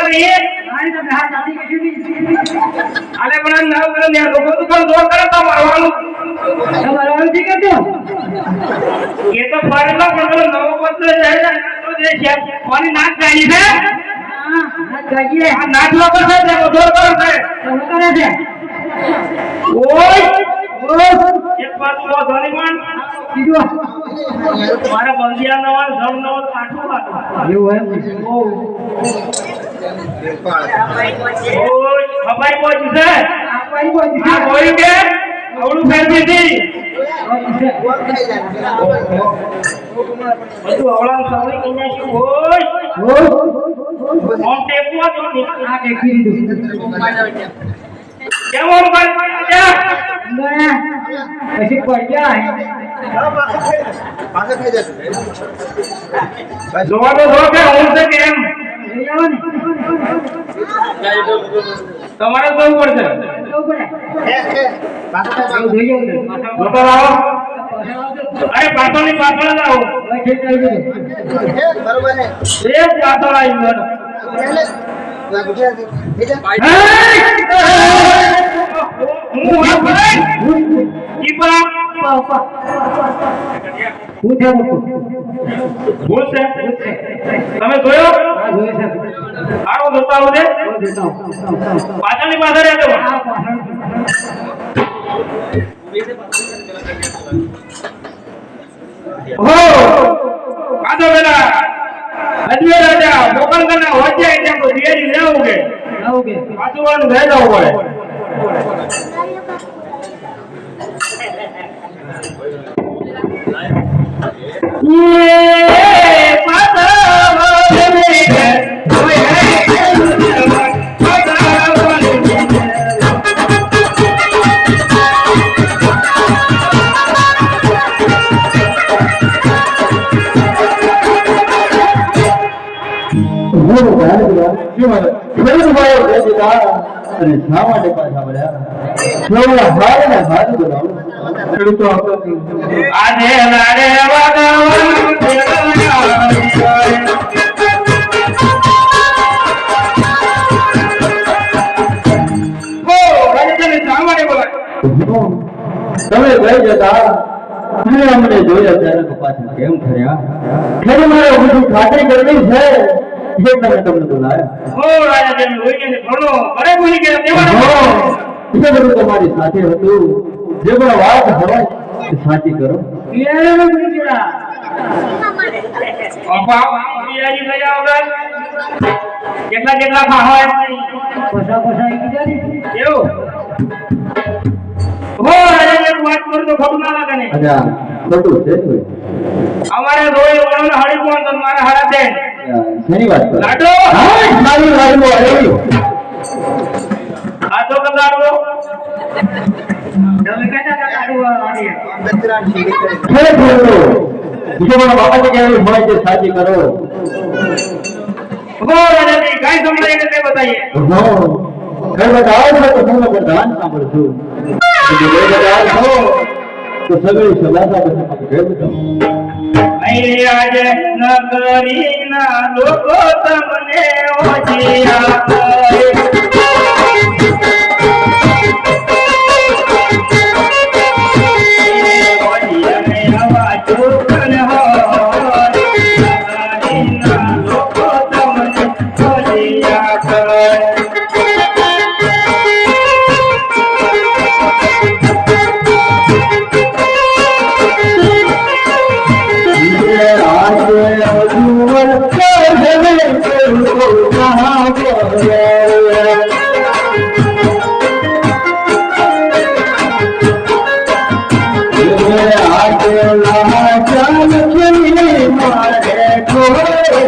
રમણ ભમણ કરી. મારી તો હાથ આધી કશું નહીં આલે પણ ના કરે ને લોકો તો પણ દોર કરે તો મારવાનું. મરવાનું છે હતું એ તો ફરેલો પણ નવો પત્ર જાય તો જે છે કોની નાક ગાડી છે? હા નાક લોકો છે તે દોર કરે છે. કરે છે ઓય! એક વાત તો ધોની પણ? બીજું મારા બંધિયા નવા જમ નવા કાઠું કાઠું એવું એમ? ઓય ખપાઈ પહોંચી છે કોઈ કોઈ કે અવળું ફેરવી હતી બધું અવળા સાવળી કન્યા શું હોય કેમ છે કે એમ? લઈ આવો ને તમારે જોવું પડશે પડે એવું જોઈ જવું ને અરે પાછળ જ આવો. દીધું એક પાછળ આવી ગયો. હું? આ ભાઈ ઈ પણ ઉપા ઉપા હું છે મોટું ભૂલ છે. તમે જોયો? આવો જોતા આવો હું પાછળની પાછળ રહેતો હો કાદો પેલા અજમે મોકલ કરના જવું આજે લાડે બોલાય તમે ભાઈ જતા. અમને જોયા ત્યારે પાછા કેમ ફર્યા? ખરી મારે બધું ખાતરી કરવી છે. એ તમે તમને બોલાવ્યા ઓ રાજા તમે ઓઈને ઘણો ઘરે બોલી ગયા તેવા એ બધું તમારી સાથે હતું. જે પણ વાત હોય એ સાચી કરો. પિયારો નો ગુજરા અપા બિયારી ગયા વગર. કેટલા કેટલા ખા હોય? પસા પસા ઈ ગયા ને એવું? હો વાત કરું તો ખોટું ના લાગે ને. અને ખોટું છે અમારે રોય વણોને હળી કોણ તમારા મારા હારા બેન. શેની વાત કરો લાડો હા મારી વાતમાં આવી આ તો કદાડો તમે કહેતા હતા કાઢું વાળી ખરેખર તો જે પણ બાબત કહેવી હોય તે સાચી કરો હો રાજાજી કાઈ સમજાય ને તે બતાઈએ હો ઘર બતાવો છો તો હું પ્રધાન સાંભળશું જો ઘર બતાવો છો તો સગળી સલાહતા પછી મને ઘર બતાવો અહીં આજે નગરી ના લોકો તમને ઓછિયા કરે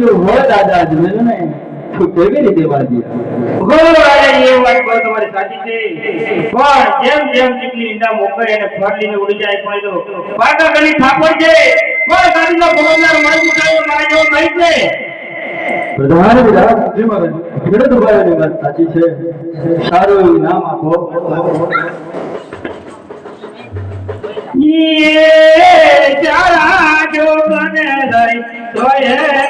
ત્રણ હો દાદા અજમેર ને કેવી રીતે વાજ્યા એ વાત કહો તમારી સાચી છે પણ જેમ જેમ દીકરી ઈંડા મોકલે અને ફરલીને ઉડી જાય પણ પાકા ગલી ઠાકોર છે. કોઈ ગાડીનો ભગવાનના મારું કાયો મારા જેવો નહીં છે. પ્રધાન વિધાન જેમાં ખેડૂત ભાઈઓની વાત સાચી છે. સારું એવું નામ આપો. યે ચારા જો બને તોય કે